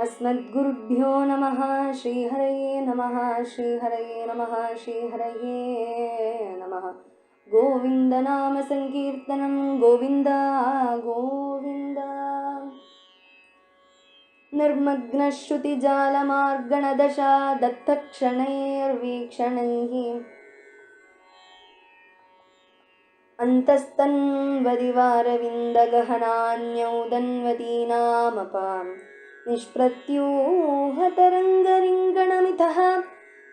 अस्मद्गुरुभ्यो नमः श्रीहरये नमः श्रीहरये नमः श्रीहरये नमः। गोविन्दनामसङ्कीर्तनं गोविन्द गोविन्द। निर्मग्नश्रुतिजालमार्गणदशा दत्तक्षणैर्वीक्षणैः अन्तस्तन्वदिवारविन्दगहनान्यौदन्वतीनामपां निष्प्रत्यूहतरङ्गरिङ्गणमितः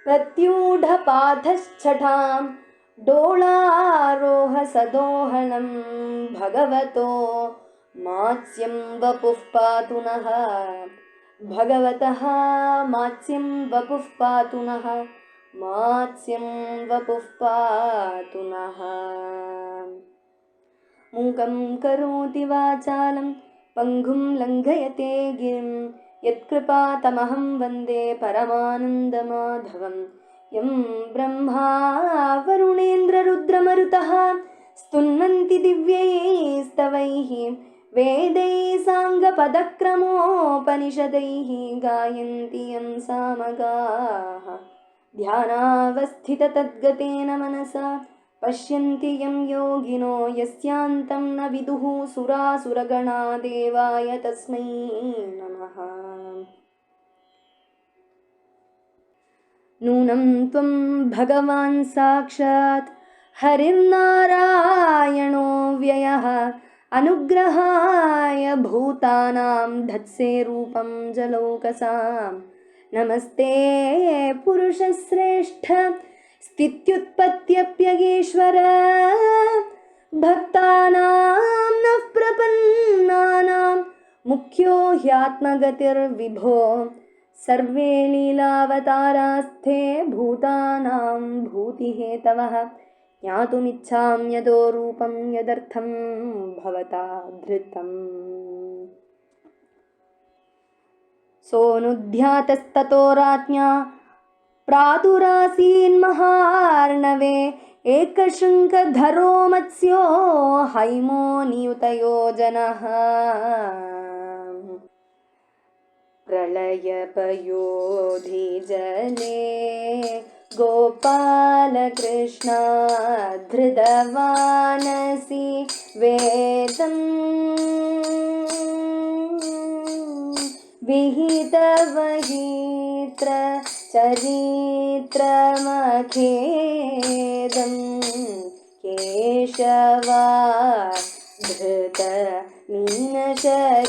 प्रत्यूढपाधश्छटां डोलारोहसदोहनं भगवतो मात्स्यं वपुः पातु नः भगवतः मात्स्यं वपुः पातु नः मात्स्यं वपुः पातु नः मूकं करोति वाचालं पङ्गुं लङ्घयते गिरिं यत्कृपातमहं वन्दे परमानन्दमाधवं। यं ब्रह्मा वरुणेन्द्ररुद्रमरुतः स्तुन्वन्ति दिव्यैस्तवैः वेदैः साङ्गपदक्रमोपनिषदैः गायन्ति यं सामगाः। ध्यानावस्थिततद्गतेन मनसा पश्यन्ति यं योगिनो यस्यान्तं न विदुः सुरासुरगणा देवाय तस्मै नमः। नूनं त्वं भगवान् साक्षात् हरिर्नारायणो व्ययः अनुग्रहाय भूतानां धत्से रूपं जलौकसां। नमस्ते पुरुषश्रेष्ठ स्थित्युत्पत्त्यप्यगेश्वर भक्तानां नः प्रपन्नानां मुख्यो ह्यात्मगतिर्विभो सर्वे लीलावतारास्थे भूतानां भूतिहेतवः ज्ञातुमिच्छां यदो रूपं यदर्थं भवता धृतम्। सोऽनुध्यातस्ततो राज्ञा प्रातुरासीन्महार्णवे एकशृङ्खधरो मत्स्यो हैमो नियुतयोजनः प्रलयपयोधिजने गोपालकृष्णा धृतवानसि वेदम् विहितवहीत्र चरित्रमखेदं केशवा धृत मीनशरीरा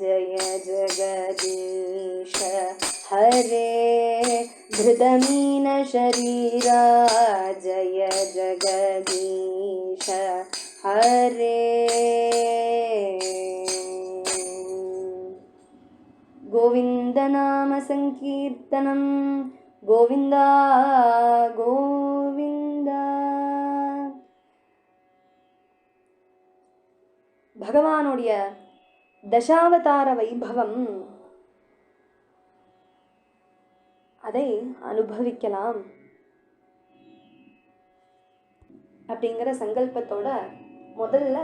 जय जगदीश हरे धृतमीनशरीरा जय जगदीश हरे गोविन्दनामसङ्कीर्तनं गोविन्द गोविन्द பகவானுடைய தசாவதார வைபவம் அதை அனுபவிக்கலாம் அப்படிங்கிற சங்கல்பத்தோட முதல்ல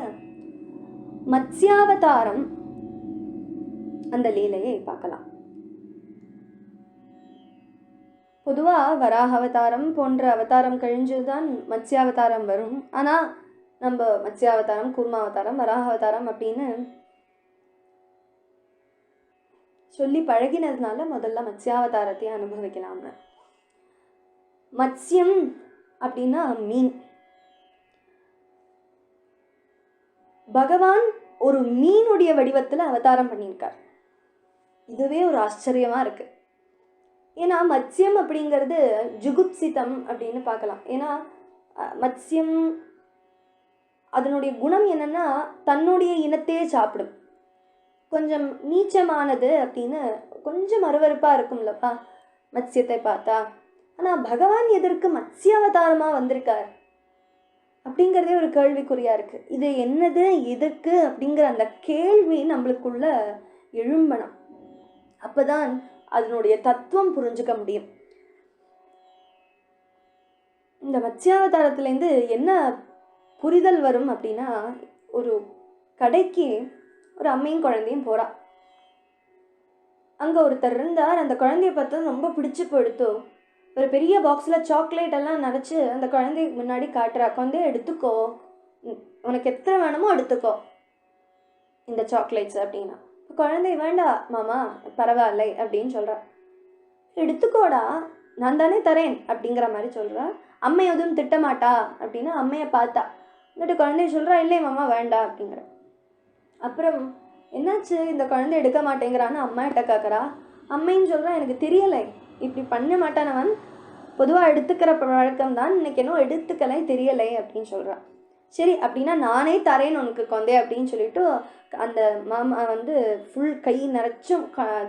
மத்ஸ்யாவதாரம் அந்த லீலையை பார்க்கலாம். பொதுவாக வராக அவதாரம் போன்ற அவதாரம் கழிஞ்சுதான் மத்ஸ்யாவதாரம் வரும். ஆனால் நம்ம மத்ஸ்யாவதாரம் கூர்மாவதாரம் வராக அவதாரம் அப்படின்னு சொல்லி பழகினதுனால முதல்ல மத்ஸ்யாவதாரத்தை அனுபவிக்கலாம்னு. மத்ஸ்யம் அப்படின்னா மீன். பகவான் ஒரு மீனுடைய வடிவத்தில் அவதாரம் பண்ணியிருக்கார். இதுவே ஒரு ஆச்சரியமாக இருக்குது ஏன்னா மத்ஸ்யம் அப்படிங்கிறது ஜுகுப்சிதம் அப்படின்னு பார்க்கலாம். ஏன்னா அஹ், அதனுடைய குணம் என்னன்னா தன்னுடைய இனத்தையே சாப்பிடும். கொஞ்சம் நீச்சமானது அப்படின்னு கொஞ்சம் அருவறுப்பாக இருக்கும்லப்பா மத்ஸ்யத்தை பார்த்தா. ஆனால் பகவான் எதற்கு மத்ஸ்யாவதாரமாக வந்திருக்கார்? அப்படிங்கிறதே ஒரு கேள்விக்குறியாக இருக்குது இது என்னது எதற்கு அப்படிங்கிற அந்த கேள்வி நம்மளுக்குள்ள எழும்பணும். அப்பதான் அதனுடைய தத்துவம் புரிஞ்சுக்க முடியும். இந்த மத்ஸ்யாவதாரத்துலேருந்து என்ன புரிதல் வரும் அப்படின்னா ஒரு கடைக்கு ஒரு அம்மையும் குழந்தையும் போறா. அங்கே ஒருத்தர் இருந்தார். அந்த குழந்தைய பார்த்தது ரொம்ப பிடிச்சி போயிடுத்தோ. ஒரு பெரிய பாக்ஸில் சாக்லேட் எல்லாம் நினச்சி அந்த குழந்தைக்கு முன்னாடி காட்டுறா. குழந்தைய எடுத்துக்கோ. உனக்கு எத்தனை வேணுமோ எடுத்துக்கோ. இந்த சாக்லேட்ஸ் அப்படின்னா. குழந்தை வேண்டாம் மாமா பரவாயில்லை அப்படின்னு சொல்கிறான் எடுத்துக்கோடா நான் தானே தரேன் அப்படிங்கிற மாதிரி சொல்கிறான் அம்மை எதுவும் திட்டமாட்டா அப்படின்னு அம்மையை பார்த்தா. வந்துட்டு குழந்தைய சொல்கிறா இல்லை மாமா வேண்டாம் அப்படிங்கிற. அப்புறம் என்னாச்சு? இந்த குழந்தை எடுக்க மாட்டேங்கிறான்னு அம்மாட்ட கேட்குறா அம்மைன்னு சொல்கிறா எனக்கு தெரியலை. இப்படி பண்ண மாட்டானவன். பொதுவாக எடுத்துக்கிற பழக்கம் தான் இன்னைக்கு என்னோ எடுத்துக்கலை தெரியலை அப்படின்னு சொல்கிறான் சரி அப்படின்னா நானே தரேன் உனக்கு கொந்தே அப்படின்னு சொல்லிட்டு அந்த மாமா வந்து ஃபுல் கை நிறைச்சும்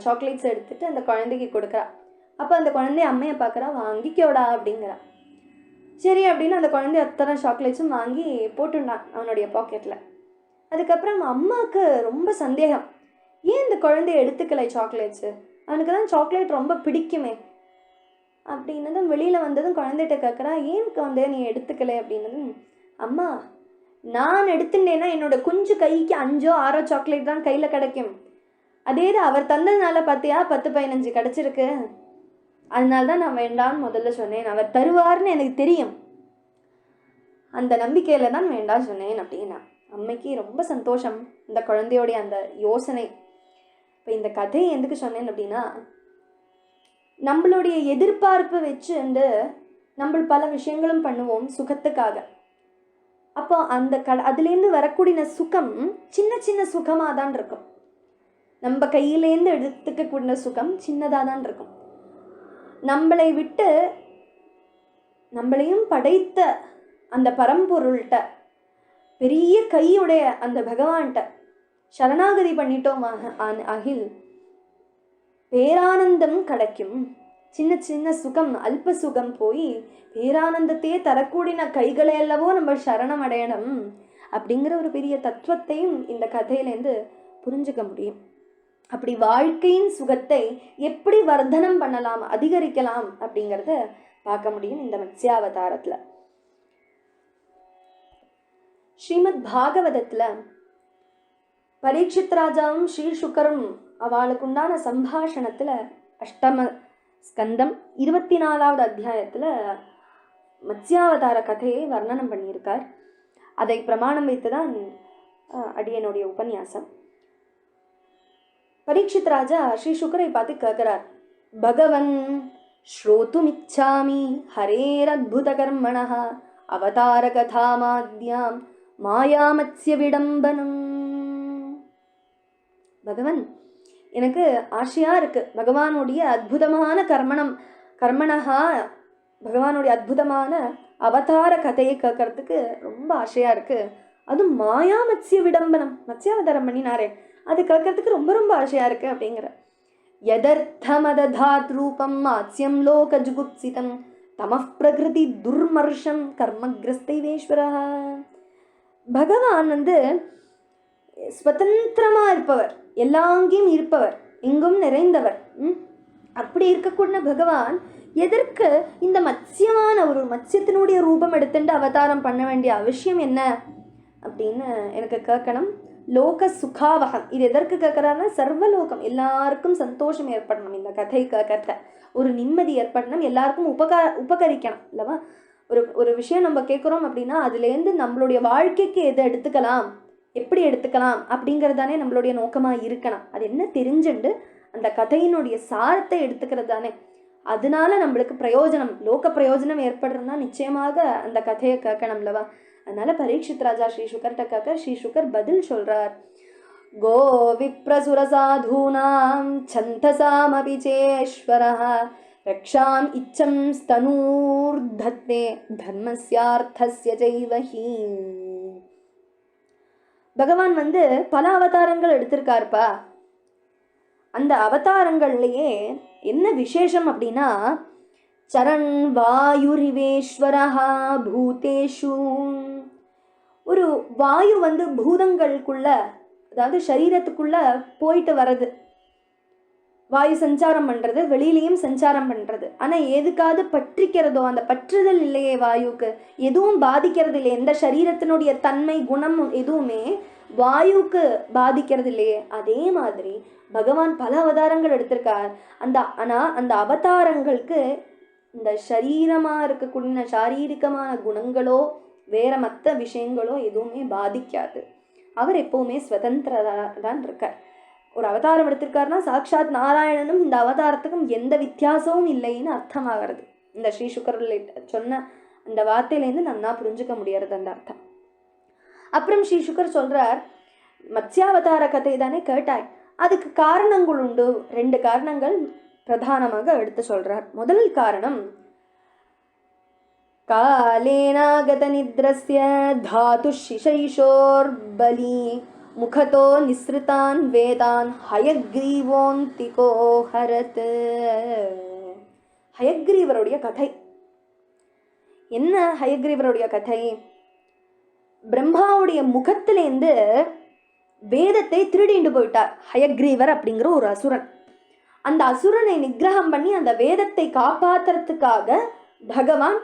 சாக்லேட்ஸ் எடுத்துட்டு அந்த குழந்தைக்கு கொடுக்குறா. அப்போ அந்த குழந்தைய அம்மையை பார்க்குறா வாங்கிக்கோடா அப்படிங்கிறா. சரி அப்படின்னு அந்த குழந்தை அத்தனை சாக்லேட்ஸும் வாங்கி போட்டுண்டான் அவனுடைய பாக்கெட்டில் அதுக்கப்புறம் அம்மாவுக்கு ரொம்ப சந்தேகம். ஏன் இந்த குழந்தைய எடுத்துக்கலை சாக்லேட்ஸு அவனுக்கு தான் சாக்லேட் ரொம்ப பிடிக்குமே. அப்படின்னதும் வெளியில் வந்ததும் குழந்தைகிட்ட கேட்குறா ஏன் குழந்தைய நீ எடுத்துக்கலை? அப்படின்னதும் அம்மா நான் எடுத்துட்டேன்னா என்னோட குஞ்சு கைக்கு அஞ்சோ ஆறோ சாக்லேட் தான் கையில் கிடைக்கும். அதே தான் அவர் தந்ததுனால பார்த்தியா பத்து பதினஞ்சு கிடச்சிருக்கு. அதனால தான் நான் வேண்டாம்னு முதல்ல சொன்னேன். அவர் தருவார்னு எனக்கு தெரியும். அந்த நம்பிக்கையில் தான் வேண்டாம் சொன்னேன் அப்படின்னா. அம்மைக்கு ரொம்ப சந்தோஷம். இந்த குழந்தையோடைய அந்த யோசனை. இப்போ இந்த கதையை எதுக்கு சொன்னேன் அப்படின்னா நம்மளுடைய எதிர்பார்ப்பு வச்சு வந்து நம்ம பல விஷயங்களும் பண்ணுவோம் சுகத்துக்காக. அப்போ அந்த கட அதுலேருந்து வரக்கூடிய சுகம் சின்ன சின்ன சுகமாக தான் இருக்கும். நம்ம கையிலேருந்து எடுத்துக்கக்கூடிய சுகம் சின்னதாக தான் இருக்கும். நம்மளை விட்டு நம்மளையும் படைத்த அந்த பரம்பொருள்கிட்ட பெரிய கையுடைய அந்த பகவான்கிட்ட சரணாகதி பண்ணிட்டோம் அகில் பேரானந்தம் கிடைக்கும் சின்ன சின்ன சுகம் அல்ப சுகம் போய் பேரானந்தத்தையே தரக்கூடின கைகளை அல்லவோ நம்ம சரணம் அடையணும் அப்படிங்கிற ஒரு பெரிய தத்துவத்தையும் இந்த கதையிலேருந்து புரிஞ்சுக்க முடியும். அப்படி வாழ்க்கையின் சுகத்தை எப்படி வர்த்தனம் பண்ணலாம் அதிகரிக்கலாம் அப்படிங்கிறத பார்க்க முடியும் இந்த மத்ஸ்யாவதாரத்தில். ஸ்ரீமத் பாகவதத்தில் பரீட்சித் ராஜாவும் ஸ்ரீ சுக்கரும் உண்டான சம்பாஷணத்தில் அஷ்டம ஸ்கந்தம் இருபத்தி நாலாவது அத்தியாயத்தில் மத்ஸ்யாவதார கதையை வர்ணனம் பண்ணியிருக்கார். அதை பிரமாணம் வைத்து தான் அடியனுடைய உபன்யாசம். பரீட்சித் ராஜா ஸ்ரீ சுக்கரை பார்த்து கேட்கிறார். பகவன் ஸ்ரோத்துமிச்சாமி ஹரேரத்புத கர்மணः அவதார கதாமாத்யாம் மாயாமத்ய விடம்பனம். பகவன் எனக்கு ஆசையாக இருக்குது பகவானுடைய அற்புதமான கர்மணம் கர்மணகா பகவானுடைய அற்புதமான அவதார கதையை கேட்கறதுக்கு ரொம்ப ஆசையாக இருக்குது அதுவும் மாயா மத்ஸ்ய விடம்பனம் மத்ஸ்யாவதாரம் பண்ணினாரே. அது கேட்கறதுக்கு ரொம்ப ரொம்ப ஆசையாக இருக்குது அப்படிங்கிற. யதர்த்தமததாத் ரூபம் மாத்யம் லோக ஜுகுப்சிதம் தமः பிரகிருதி துர்மர்ஷம் கர்மகிரஸ்தைவேஸ்வரா பகவான் வந்து ஸ்வதந்திரமாக இருப்பவர் எல்லாங்கேயும் இருப்பவர் எங்கும் நிறைந்தவர். ம்? அப்படி இருக்கக்கூடிய பகவான் எதற்கு இந்த மத்சியமான ஒரு மத்சியத்தினுடைய ரூபம் எடுத்துட்டு அவதாரம் பண்ண வேண்டிய அவசியம் என்ன? அப்படின்னு எனக்கு கேட்கணும். லோக சுகாவகம். இது எதற்கு கேட்குறாருன்னா சர்வலோகம். எல்லாருக்கும் சந்தோஷம் ஏற்படணும். இந்த கதை கேட்கறத. ஒரு நிம்மதி ஏற்படணும். எல்லாருக்கும் உபகா உபகரிக்கணும். இல்லவா? ஒரு ஒரு விஷயம் நம்ம கேட்குறோம் அப்படின்னா அதுலேருந்து நம்மளுடைய வாழ்க்கைக்கு எதை எடுத்துக்கலாம்? எப்படி எடுத்துக்கலாம்? அப்படிங்கிறது தானே நம்மளுடைய நோக்கமாக இருக்கணும். அது என்ன தெரிஞ்சுண்டு அந்த கதையினுடைய சாரத்தை எடுத்துக்கிறது தானே. அதனால நம்மளுக்கு பிரயோஜனம் லோக பிரயோஜனம் ஏற்படுறதுனா நிச்சயமாக அந்த கதையை கேட்கணும்லவா அதனால பரீட்சித் ராஜா ஸ்ரீ சுகர்கிட்ட கேட்க ஸ்ரீ சுகர் பதில் சொல்றார். கோ விப்ரசுரசாதூனாம் சந்தசாமபி சேஸ்வரः ரக்ஷாம் இச்சம் ஸ்தனூர்தத்தே தர்மஸ்யார்த்தஸ்ய ஜைவஹி பகவான் வந்து பல அவதாரங்கள் எடுத்திருக்காருப்பா. அந்த அவதாரங்கள்லையே என்ன விசேஷம் அப்படின்னா சரண் வாயுரிவேஸ்வரஹா பூதேஷு. ஒரு வாயு வந்து பூதங்களுக்குள்ள அதாவது சரீரத்துக்குள்ள போயிட்டு வர்றது. வாயு சஞ்சாரம் பண்ணுறது வெளியிலையும் சஞ்சாரம் பண்ணுறது ஆனால் எதுக்காவது பற்றிக்கிறதோ அந்த பற்றுதல் இல்லையே வாயுக்கு. எதுவும் பாதிக்கிறது இல்லை எந்த சரீரத்தினுடைய தன்மை குணம் எதுவுமே வாயுக்கு பாதிக்கிறது இல்லையே அதே மாதிரி பகவான் பல அவதாரங்கள் எடுத்திருக்கார். அந்த ஆனால் அந்த அவதாரங்களுக்கு இந்த சரீரமாக இருக்கக்கூடிய சாரீரிகமான குணங்களோ வேற மற்ற விஷயங்களோ எதுவுமே பாதிக்காது. அவர் எப்போவுமே சுதந்திரதா தான் இருக்கார். ஒரு அவதாரம் எடுத்திருக்காருன்னா சாக்ஷாத் நாராயணனும் இந்த அவதாரத்துக்கும் எந்த வித்தியாசமும் இல்லைன்னு அர்த்தமாகிறது. இந்த ஸ்ரீ சுக்கரில் சொன்ன அந்த வார்த்தையிலேருந்து நன்னா புரிஞ்சுக்க முடியறது அந்த அர்த்தம். அப்புறம் ஸ்ரீ சுக்கர் சொல்றார் மத்ஸ்யாவதார கதை தானே கேட்டாய் அதுக்கு காரணங்கள் உண்டு ரெண்டு காரணங்கள் பிரதானமாக எடுத்து சொல்றார் முதல் காரணம் कालेनागतनिद्रस्य धातुशिशैशोर्बली मुखतो निःसृतान् वेदान् हयग्रीवोऽन्तिको हरत् ஹயக்ரீவருடைய கதை என்ன ஹயக்ரீவருடைய கதை பிரம்மாவுடைய முகத்திலேருந்து வேதத்தை திருடிண்டு போயிட்டார் ஹயக்ரீவர் அப்படிங்கிற ஒரு அசுரன். அந்த அசுரனை நிகிரகம் பண்ணி அந்த வேதத்தை காப்பாற்றுறதுக்காக பகவான்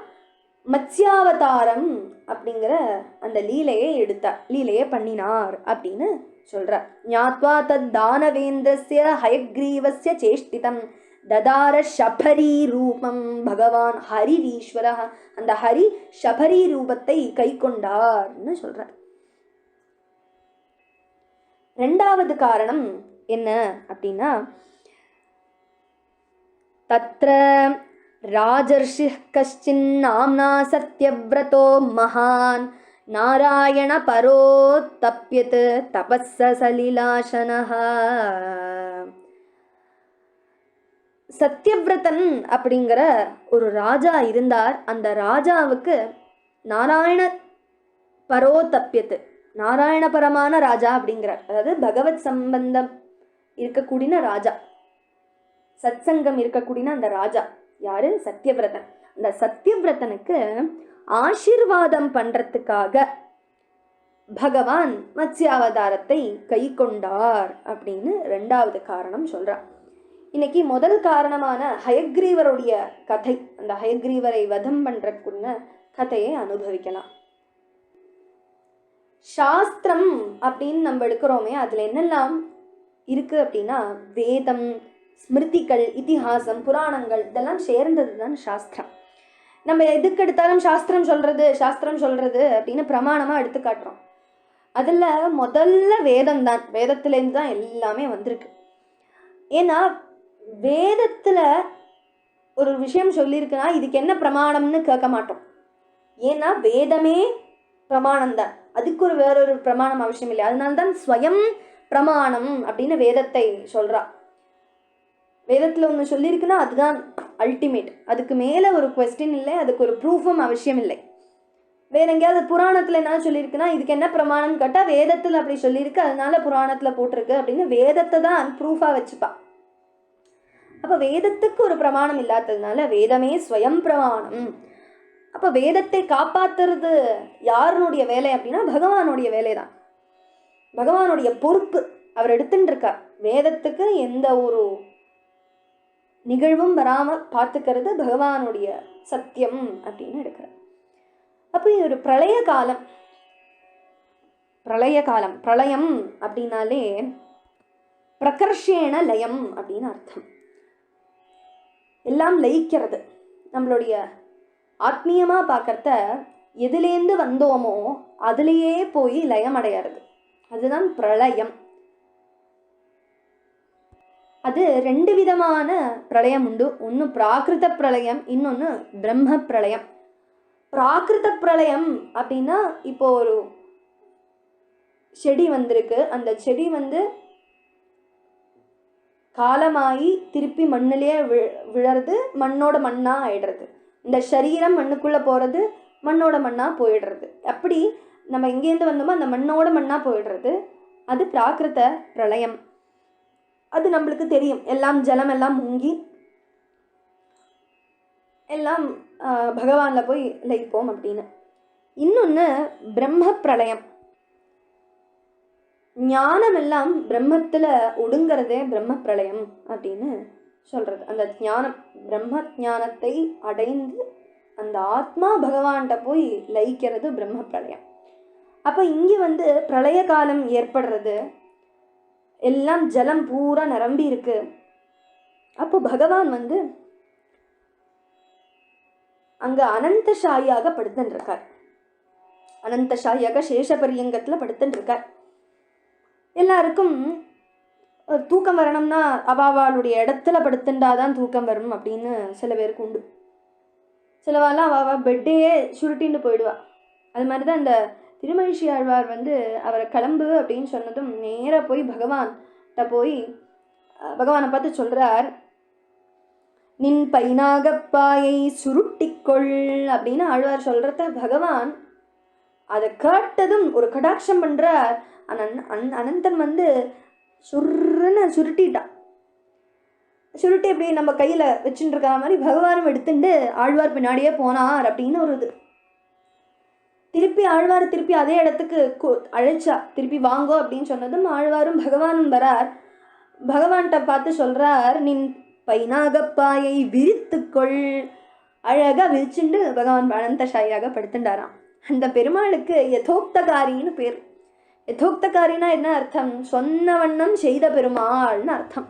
மத்ஸ்யாவதாரம் அப்படிங்கிற அந்த லீலையை எடுத்தார். லீலையை பண்ணினார் அப்படின்னு சொல்கிறார் ஞாத்வா தத் தானவேந்திரஸ்ய ஹயக்ரீவஸ்ய சேஷ்டிதம். ததார ஷபரி ரூபம் பகவான் ஹரிரீஸ்வர அந்த ஹரி ஷபரி ரூபத்தை கை கொண்டார்னு சொல்றார். ரெண்டாவது காரணம் என்ன அப்படின்னா தத்ர ராஜர்ஷி கஷ்டின் நாம்னா சத்யவிரதோ மகான். நாராயண பரோ தப்பியத் தபஸ சலிலாசனஹா. சத்யவிரதன் அப்படிங்கிற ஒரு ராஜா இருந்தார். அந்த ராஜாவுக்கு நாராயண பரோ தப்பியத்து நாராயணபரமான ராஜா அப்படிங்கிறார். அதாவது பகவத் சம்பந்தம் இருக்கக்கூடிய ராஜா சத்சங்கம் இருக்கக்கூடிய அந்த ராஜா யாரு? சத்யவிரதன். அந்த சத்யவிரதனுக்கு ஆசீர்வாதம் பண்றதுக்காக பகவான் மத்ஸ்யாவதாரத்தை கை கொண்டார் அப்படின்னு ரெண்டாவது காரணம் சொல்றார் இன்னைக்கு முதல் காரணமான ஹயக்ரீவருடைய கதை. அந்த ஹயக்ரீவரை வதம் பண்றக்குள்ள கதையை அனுபவிக்கலாம். சாஸ்திரம் அப்படின்னு நம்ம எடுக்கிறோமே அதுல என்னெல்லாம் இருக்கு அப்படின்னா வேதம் ஸ்மிருதிகள் இத்திஹாசம் புராணங்கள் இதெல்லாம் சேர்ந்தது தான் சாஸ்திரம். நம்ம எதுக்கு எடுத்தாலும் சாஸ்திரம் சொல்றது சாஸ்திரம் சொல்றது அப்படின்னு பிரமாணமாக எடுத்து காட்டுறோம். அதில் முதல்ல வேதம் தான் வேதத்துலேருந்து தான் எல்லாமே வந்திருக்கு. ஏன்னா வேதத்தில் ஒரு விஷயம் சொல்லியிருக்குன்னா இதுக்கு என்ன பிரமாணம்னு கேட்க மாட்டோம். ஏன்னா வேதமே பிரமாணம் தான். அதுக்கு ஒரு வேறொரு பிரமாணம் அவசியம் இல்லை. அதனால தான் ஸ்வயம் பிரமாணம் அப்படின்னு வேதத்தை சொல்கிறா வேதத்தில் ஒன்று சொல்லியிருக்குன்னா அதுதான் அல்டிமேட் அதுக்கு மேலே ஒரு கொஸ்டின் இல்லை அதுக்கு ஒரு ப்ரூஃபும் அவசியம் இல்லை. வேற எங்கேயாவது புராணத்தில் என்ன சொல்லியிருக்குன்னா இதுக்கு என்ன பிரமாணம் கேட்டால் வேதத்தில் அப்படி சொல்லியிருக்கு அதனால புராணத்தில் போட்டிருக்கு அப்படின்னு வேதத்தை தான் ப்ரூஃபாக வச்சுப்பா. அப்போ வேதத்துக்கு ஒரு பிரமாணம் இல்லாததுனால வேதமே ஸ்வயம் பிரமாணம். அப்போ வேதத்தை காப்பாத்துறது யாருனுடைய வேலை அப்படின்னா பகவானுடைய வேலை தான் பகவானுடைய பொறுப்பு அவர் எடுத்துட்டு இருக்கார் வேதத்துக்கு எந்த ஒரு நிகழ்வும் வராமல் பார்த்துக்கிறது பகவானுடைய சத்தியம் அப்படின்னு எடுக்கிறார். அப்போ இது ஒரு பிரளய காலம். பிரளய காலம் பிரளயம் அப்படின்னாலே பிரகர்ஷேன லயம் அப்படின்னு அர்த்தம். எல்லாம் லயிக்கிறது. நம்மளுடைய ஆத்மீயமாக பார்க்குறத எதுலேருந்து வந்தோமோ அதுலேயே போய் லயம் அடையிறது அதுதான் பிரளயம். அது ரெண்டு விதமான பிரளயம் உண்டு. ஒன்று பிராகிருத பிரளயம் இன்னொன்று பிரம்ம பிரளயம். பிராகிருத பிரளயம் அப்படின்னா இப்போ ஒரு செடி வந்திருக்கு. அந்த செடி வந்து காலமாகி திருப்பி மண்ணிலே வி விழறது மண்ணோட மண்ணாக ஆயிடுறது. இந்த சரீரம் மண்ணுக்குள்ளே போகிறது மண்ணோட மண்ணாக போயிடுறது. அப்படி நம்ம எங்கேருந்து வந்தோமோ அந்த மண்ணோட மண்ணாக போயிடுறது. அது பிராகிருத பிரளயம். அது நம்மளுக்கு தெரியும். எல்லாம் ஜலம் எல்லாம் முங்கி எல்லாம் பகவானில் போய் லயிப்போம் அப்படின்னு. இன்னொன்று பிரம்ம பிரளயம். ஞானம் எல்லாம் ஒடுங்கிறதே பிரம்ம பிரளயம் அப்படின்னு சொல்கிறது அந்த ஞானம் பிரம்ம ஞானத்தை அடைந்து அந்த ஆத்மா பகவான்கிட்ட போய் லயிக்கிறது பிரம்ம பிரளயம் அப்போ இங்கே வந்து பிரளய காலம் ஏற்படுறது. எல்லாம் ஜலம் பூரா நிரம்பி இருக்கு. அப்போ பகவான் வந்து அங்க அனந்தஷாயியாக படுத்துன்னு இருக்கார். அனந்தஷாயியாக சேஷபரியங்கத்தில் படுத்துன்னு இருக்கார். எல்லாருக்கும் தூக்கம் வரணும்னா அவாவாளுடைய இடத்துல படுத்துண்டாதான் தூக்கம் வரும் அப்படின்னு சில பேருக்கு உண்டு. சிலவாலாம் அவாவா பெட்டையே சுருட்டின்னு போயிடுவா. அது மாதிரி தான் இந்த திருமழிஷி ஆழ்வார் வந்து அவரை கிளம்பு அப்படின்னு சொன்னதும் நேராக போய் பகவான்கிட்ட போய் பகவானை பார்த்து சொல்கிறார் நின் பைனாகப்பாயை சுருட்டிக்கொள் அப்படின்னு ஆழ்வார் சொல்கிறத பகவான் அதை கேட்டதும் ஒரு கடாட்சம் பண்ணுறார் அனன் அந் அனந்தன் வந்து சுருன்னு சுருட்டிட்டான் சுருட்டி இப்படி நம்ம கையில் வச்சுட்டு இருக்கிற மாதிரி பகவானும் எடுத்துட்டு ஆழ்வார் பின்னாடியே போனார் அப்படின்னு ஒரு இது. திருப்பி ஆழ்வார் திருப்பி அதே இடத்துக்கு அழைச்சா திருப்பி வாங்கோ அப்படின்னு சொன்னதும் ஆழ்வாரும் பகவானும் வரார். பகவான்கிட்ட பார்த்து சொல்கிறார் நின் பைனாகப்பாயை விரித்துக்கொள். அழகாக விரிச்சுண்டு பகவான் அனந்தசாயியாக படுத்துட்டாராம் அந்த பெருமாளுக்கு யதோக்தகாரின்னு பேர். யதோக்தகாரினா என்ன அர்த்தம்? சொன்ன வண்ணம் செய்த பெருமாள்னு அர்த்தம்.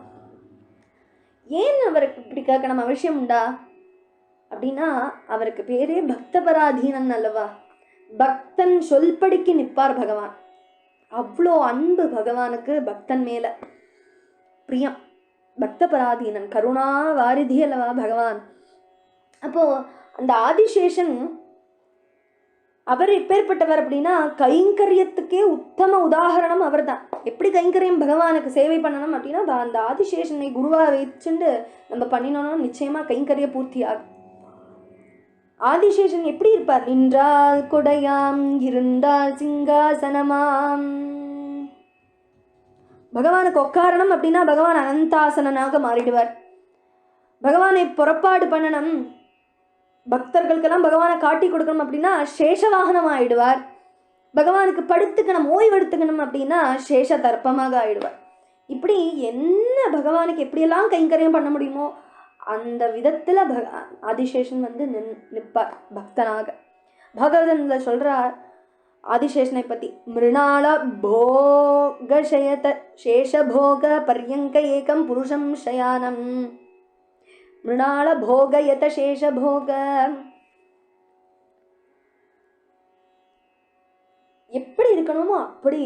ஏன் அவருக்கு இப்படி கேட்கணும்? அவசியம் உண்டா? அப்படின்னா அவருக்கு பேரே பக்தபராதீனன் அல்லவா? பக்தன் சொல்படிக்கு நிற்பார் பகவான். அவ்வளோ அன்பு பகவானுக்கு பக்தன் மேல. பிரியம். பக்தபராதீனன் கருணா வாரிதி அல்லவா பகவான்? அப்போ அந்த ஆதிசேஷன் அவர் எப்பேற்பட்டவர் அப்படின்னா கைங்கரியத்துக்கே உத்தம உதாகரணம் அவர்தான். எப்படி கைங்கரியம் பகவானுக்கு சேவை பண்ணணும் அப்படின்னா அந்த ஆதிசேஷனை குருவாக வச்சுண்டு நம்ம பண்ணினோம்னா நிச்சயமாக கைங்கரிய பூர்த்தி ஆகும் ஆதிசேஷன் எப்படி இருப்பார்? நின்றால் கொடையாம் இருந்தால் சிங்காசனமாம். பகவானுக்கு உக்காரணம் அப்படின்னா பகவான் அனந்தாசனனாக மாறிடுவார். பகவானை புறப்பாடு பண்ணணும். பக்தர்களுக்கெல்லாம் பகவானை காட்டி கொடுக்கணும் அப்படின்னா சேஷவாகனம் ஆயிடுவார். பகவானுக்கு படுத்துக்கணும் ஓய்வெடுத்துக்கணும் அப்படின்னா சேஷ தர்ப்பமாக ஆயிடுவார். இப்படி என்ன பகவானுக்கு எப்படியெல்லாம் கைங்கரியம் பண்ண முடியுமோ அந்த விதத்தில் பக ஆதிசேஷன் வந்து நின் நிற்பார் பக்தனாக. பகவதனில் சொல்கிறார் ஆதிசேஷனை பற்றி மிருணாள போகசயத சேஷபோக பர்யங்க ஏகம் புருஷம் சயானம் மிருணாள போகயத போக எப்படி இருக்கணுமோ அப்படி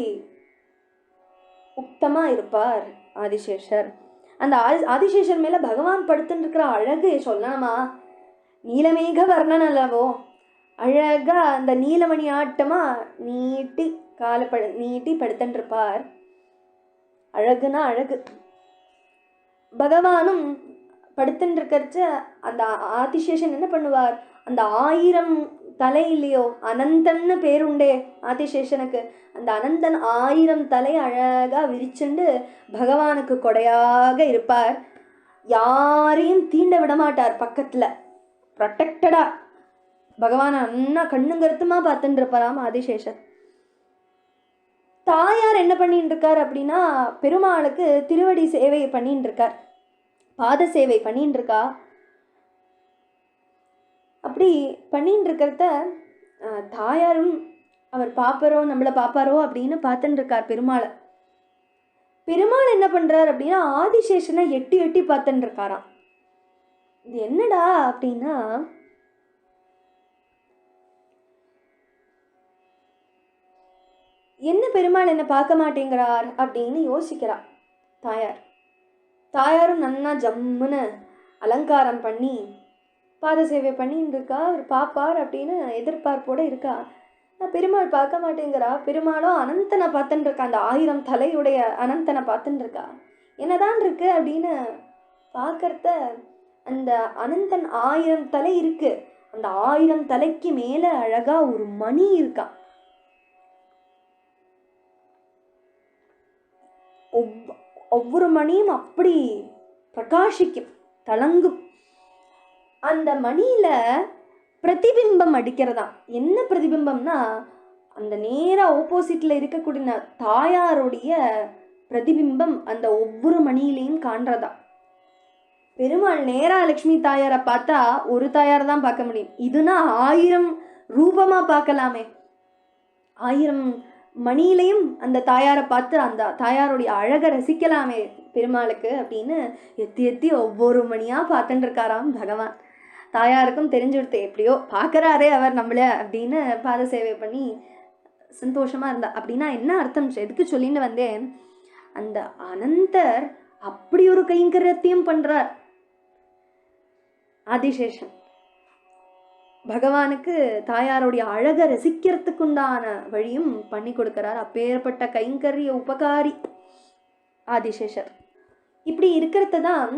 உத்தமாக இருப்பார் ஆதிசேஷர். அந்த ஆதி ஆதிசேஷர் மேலே பகவான் படுத்துன்னு இருக்கிற அழகு சொல்லணுமா? நீலமேக வர்ணன் அல்லவோ? அழகாக அந்த நீலமணி ஆட்டமாக நீட்டி காலப்படு நீட்டி படுத்துன்னு இருப்பார் அழகுனா அழகு. பகவானும் படுத்துன்னு இருக்கிறச்ச அந்த ஆதிசேஷன் என்ன பண்ணுவார்? அந்த ஆயிரம் தலை இல்லையோ அனந்தன்னு பேருண்டே ஆதிசேஷனுக்கு. அந்த அனந்தன் ஆயிரம் தலை அழகாக விரிச்சுண்டு பகவானுக்கு கொடையாக இருப்பார். யாரையும் தீண்ட விட மாட்டார் ப்ரொட்டக்டடாக பகவான் அண்ணா கண்ணும் கருத்துமா பார்த்துட்டு இருப்பாராம் ஆதிசேஷன் தாயார் என்ன பண்ணிட்டு இருக்கார் அப்படின்னா பெருமாளுக்கு திருவடி சேவை பண்ணிட்டு இருக்கார் பாத சேவை பண்ணின்னு இருக்கா அப்படி பண்ணின்னு இருக்கிறத தாயாரும் அவர் பார்ப்பாரோ நம்மளை பார்ப்பாரோ அப்படின்னு பார்த்துட்டு இருக்கார் பெருமாளை. பெருமாள் என்ன பண்ணுறார் அப்படின்னா ஆதிசேஷனை எட்டி எட்டி பார்த்துட்டு இருக்காராம் இது என்னடா அப்படின்னா என்ன பெருமாள் என்ன பார்க்க மாட்டேங்கிறார் அப்படின்னு யோசிக்கிறா தாயார். தாயாரும் நன்னா ஜம்முன்னு அலங்காரம் பண்ணி பாத சேவை பண்ணின்னு இருக்கா? அவர் பாப்பார் அப்படின்னு எதிர்பார்ப்போட இருக்கா? நான் பெருமாள் பார்க்க மாட்டேங்கிறா? பெருமாளும் அனந்தனை பார்த்துன்னு இருக்கா? அந்த ஆயிரம் தலையுடைய அனந்தனை பார்த்துன்னு இருக்கா? என்னதான் இருக்கு அப்படின்னு பார்க்கறத அந்த அனந்தன் ஆயிரம் தலை இருக்கு. அந்த ஆயிரம் தலைக்கு மேலே அழகாக ஒரு மணி இருக்கா? ஒவ்வொரு மணியும் அப்படி பிரகாசிக்கும் தளங்கும் அந்த மணியில் பிரதிபிம்பம் அடிக்கிறதா என்ன பிரதிபிம்பம்னா அந்த நேராக ஆப்போசிட்டில் இருக்கக்கூடிய தாயாருடைய பிரதிபிம்பம் அந்த ஒவ்வொரு மணியிலையும் காண்றதா பெருமாள் நேராக லக்ஷ்மி தாயாரை பார்த்தா ஒரு தாயார் தான் பார்க்க முடியும். இதுனா ஆயிரம் ரூபமாக பார்க்கலாமே. ஆயிரம் மணியிலையும் அந்த தாயாரை பார்த்து அந்த தாயாருடைய அழகை ரசிக்கலாமே பெருமாளுக்கு அப்படின்னு எத்தி எத்தி ஒவ்வொரு மணியாக பார்த்துட்டு இருக்காராம் பகவான். தாயாருக்கும் தெரிஞ்சுடுத்து எப்படியோ பார்க்குறாரே அவர் நம்மள அப்படின்னு பாத சேவை பண்ணி சந்தோஷமாக இருந்தா. அப்படின்னா என்ன அர்த்தம்? எதுக்கு சொல்லின்னு வந்தேன். அந்த அனந்தர் அப்படி ஒரு கைங்கரத்தையும் பண்ணுறார் ஆதிசேஷன். பகவானுக்கு தாயாருடைய அழகை ரசிக்கிறதுக்குண்டான வழியும் பண்ணி கொடுக்கிறார். அப்பேற்பட்ட கைங்கரிய உபகாரி ஆதிசேஷர். இப்படி இருக்கிறது தான்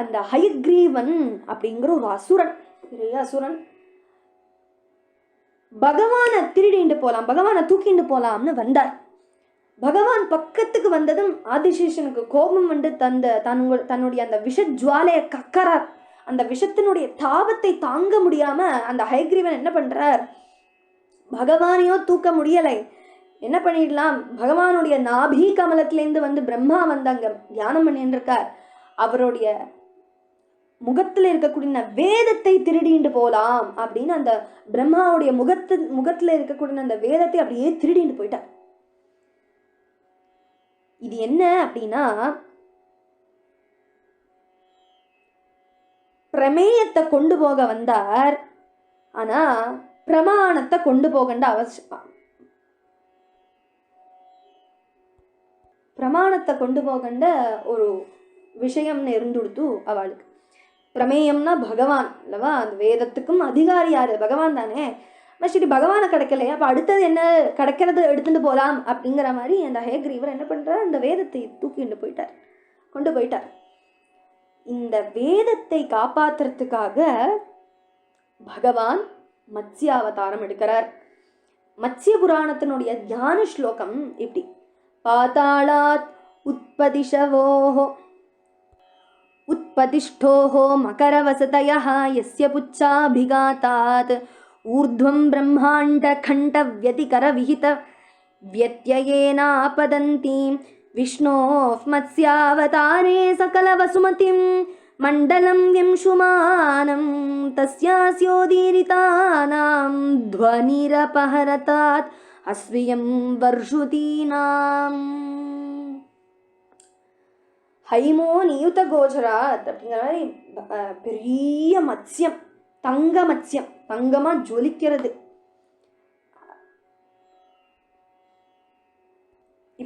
அந்த ஹயக்ரீவன் அப்படிங்கிற ஒரு அசுரன் பெரிய அசுரன். பகவானை திருடிண்டு போலாம் பகவானை தூக்கிண்டு போலாம்னு வந்தார். பகவான் பக்கத்துக்கு வந்ததும் ஆதிசேஷனுக்கு கோபம் வந்து தந்த தன்னுடைய அந்த விஷஜுவாலையை கக்கறார். அந்த விஷத்தினுடைய தாபத்தை தாங்க முடியாம அந்த ஹைக்ரீவன் என்ன பண்றார்? பகவானையோ தூக்க முடியலை. என்ன பண்ணிடலாம்? பகவானுடைய நாபி கமலத்திலேருந்து வந்து பிரம்மா வந்து அங்க தியானம் பண்ணிட்டு இருக்கார் அவருடைய முகத்தில் இருக்கக்கூடிய வேதத்தை திருடிண்டு போலாம் அப்படின்னு அந்த பிரம்மாவுடைய முகத்து முகத்தில் இருக்கக்கூடிய அந்த வேதத்தை அப்படியே திருடிண்டு போயிட்டார். இது என்ன அப்படின்னா பிரமேயத்தை கொண்டு போக வந்தார். ஆனால் பிரமாணத்தை கொண்டு போகண்ட அவசியம் பிரமாணத்தை கொண்டு போகண்ட ஒரு விஷயம்னு இருந்துடுத்து அவளுக்கு. பிரமேயம்னா பகவான் அல்லவா? அந்த வேதத்துக்கும் அதிகாரி யாரு? பகவான் தானே? சரி பகவானை கிடைக்கலையா? அப்போ அடுத்தது என்ன கிடைக்கிறது எடுத்துட்டு போகலாம் அப்படிங்கிற மாதிரி அந்த ஹேக்ரீவர் என்ன பண்ணுறார் அந்த வேதத்தை தூக்கிட்டு போயிட்டார். கொண்டு போயிட்டார். இந்த வேதத்தை காப்பாற்றுறதுக்காக பகவான் மத்ஸ்ய அவதாரம் எடுக்கிறார். மத்ஸ்ய புராணத்தினுடைய தியான ஸ்லோகம் இப்படி. பாதாளாத் உற்பதிஷவோஹோ உற்பதிஷ்டோஹோ மகரவசதய எஸ்ய புச்சாபிகாத்தாத் ஊர்துவம் பிரம்மாண்ட கண்ட வியதிகர விகித வியத்யேனாபதந்தீம் విష్ణోమత్స్యావతారే సకల వసుమతి మండలం వింశుమానం తస్యాస్యోదీరితానాం ధ్వనిరపహరతాత్ అస్వియం వర్షుతీనాం హైమో నియుత గోచరాత్ அப்படிங்கிற மாதிரி பெரிய மத்யம் தங்க மத்யம் தங்கமாக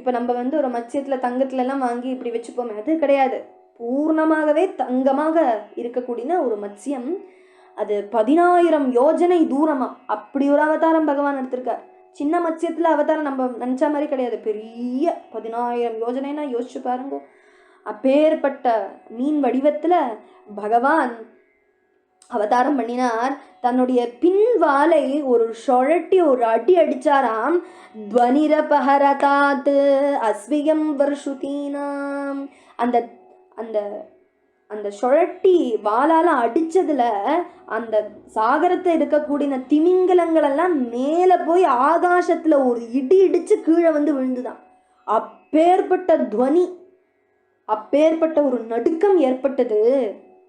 இப்போ நம்ம வந்து ஒரு மத்ஸ்யத்தில் தங்கத்துலலாம் வாங்கி இப்படி வச்சுப்போமே அது கிடையாது. பூர்ணமாகவே தங்கமாக இருக்கக்கூடிய ஒரு மத்ஸ்யம் அது பதினாயிரம் யோஜனை தூரமா அப்படி ஒரு அவதாரம் பகவான் எடுத்திருக்கார். சின்ன மத்தியத்தில் அவதாரம் நம்ம நினச்ச மாதிரி கிடையாது. பெரிய பதினாயிரம் யோஜனைனா யோசிச்சு பாருங்க. அப்பேற்பட்ட மீன் வடிவத்தில் பகவான் அவதாரம் பண்ணினார். தன்னுடைய பின்வாலை ஒரு சொழட்டி ஒரு அடி அடிச்சாராம். துவனிரபஹரதாத் அஸ்விகம் வருஷுதீனாம். அந்த அந்த அந்த சுழட்டி வாளால் அடித்ததில் அந்த சாகரத்தை இருக்கக்கூடிய திமிங்கலங்களெல்லாம் மேலே போய் ஆகாசத்தில் ஒரு இடி இடிச்சு கீழே வந்து விழுந்துதான். அப்பேற்பட்ட துவனி அப்பேற்பட்ட ஒரு நடுக்கம் ஏற்பட்டது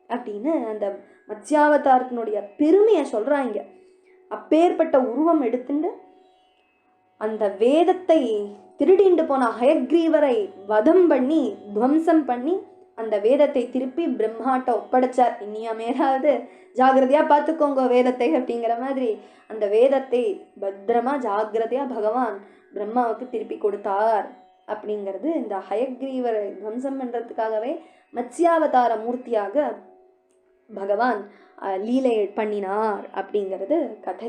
அப்படின்னு அந்த மத்ஸ்யாவதாரத்தினுடைய பெருமையை சொல்கிறாங்க அப்பேற்பட்ட உருவம் எடுத்துட்டு அந்த வேதத்தை திருடிண்டு போன ஹயக்ரீவரை வதம் பண்ணி துவம்சம் பண்ணி அந்த வேதத்தை திருப்பி பிரம்மாட்ட ஒப்படைச்சார். இனியாமேலாவது ஜாகிரதையாக பார்த்துக்கோங்க வேதத்தை அப்படிங்கிற மாதிரி அந்த வேதத்தை பத்திரமா ஜாகிரதையாக பகவான் பிரம்மாவுக்கு திருப்பி கொடுத்தார் அப்படிங்கிறது இந்த ஹயக்ரீவரை துவம்சம் பண்ணுறதுக்காகவே மத்ஸ்யாவதார மூர்த்தியாக பகவான் லீலை பண்ணினார் அப்படிங்கிறது கதை.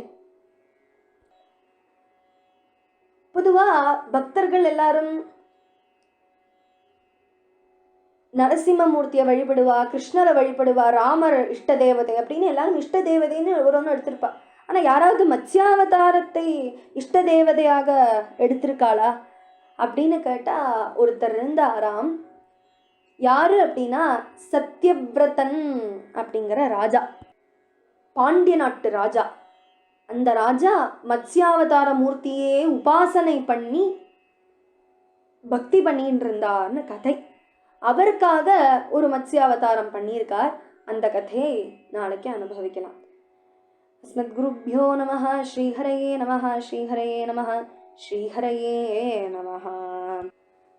பொதுவாக பக்தர்கள் எல்லாரும் நரசிம்மமூர்த்தியை வழிபடுவா கிருஷ்ணரை வழிபடுவா ராமர் இஷ்ட தேவதை அப்படின்னு எல்லாரும் இஷ்ட தேவதைன்னு ஒரு ஒன்று எடுத்திருப்பா. ஆனால் யாராவது மத்ஸ்யாவதாரத்தை இஷ்ட தேவதையாக எடுத்திருக்காளா அப்படின்னு கேட்டால் ஒருத்தர் இருந்தாராம். யார் அப்படின்னா சத்யவிரதன் அப்படிங்கிற ராஜா. பாண்டிய நாட்டு ராஜா. அந்த ராஜா மத்ஸ்யாவதார மூர்த்தியே உபாசனை பண்ணி பக்தி பண்ணிட்டு இருந்தார்னு கதை. அவருக்காக ஒரு மத்ஸ்யாவதாரம் பண்ணியிருக்கார். அந்த கதையை நாளைக்கு அனுபவிக்கலாம். அஸ்மத் குருப்பியோ நம ஸ்ரீஹரையே நம ஸ்ரீஹரையே நம ஸ்ரீஹரையே நமஹா.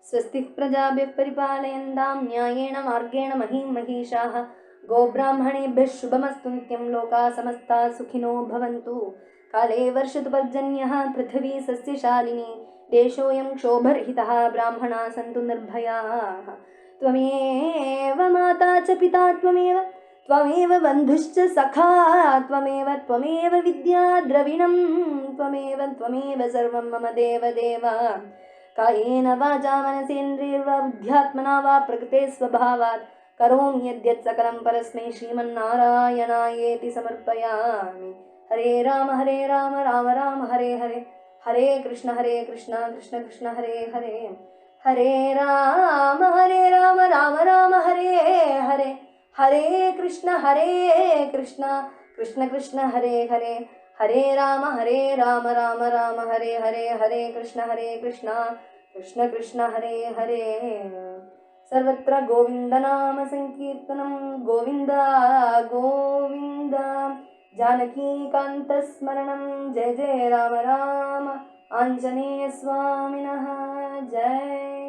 स्वस्तिः प्रजाभ्यः परिपालयन्तां न्यायेण मार्गेण महीं महिषाः गोब्राह्मणेभ्यः शुभमस्तु नित्यं लोकाः समस्ताः सुखिनो भवन्तु। काले वर्षतु पर्जन्यः पृथिवी सस्यशालिनी देशोऽयं क्षोभरहितः ब्राह्मणाः सन्तु निर्भयाः। त्वमेव माता च पिता त्वमेव त्वमेव बन्धुश्च सखा त्वमेव त्वमेव विद्या द्रविणं त्वमेव त्वमेव सर्वं मम देवदेव कायेन वाचा मनसेन्द्रियर्वा बुद्ध्यात्मना वा प्रकृते स्वभावात्। करोमि यद्यत् सकलं परस्मै श्रीमन्नारायणायेति समर्पयामि। हरे राम हरे राम राम राम हरे हरे। हरे कृष्ण हरे कृष्ण कृष्ण कृष्ण हरे हरे। हरे राम हरे राम राम राम हरे हरे। हरे कृष्ण हरे कृष्ण। कृष्ण कृष्ण हरे हरे हरे राम हरे राम राम राम हरे हरे हरे कृष्ण हरे कृष्ण कृष्ण कृष्ण हरे हरे। सर्वत्र गोविन्दनामसङ्कीर्तनं गोविन्द गोविन्द। जानकीकान्तस्मरणं जय जय राम राम। आञ्जनेयस्वामिनः जय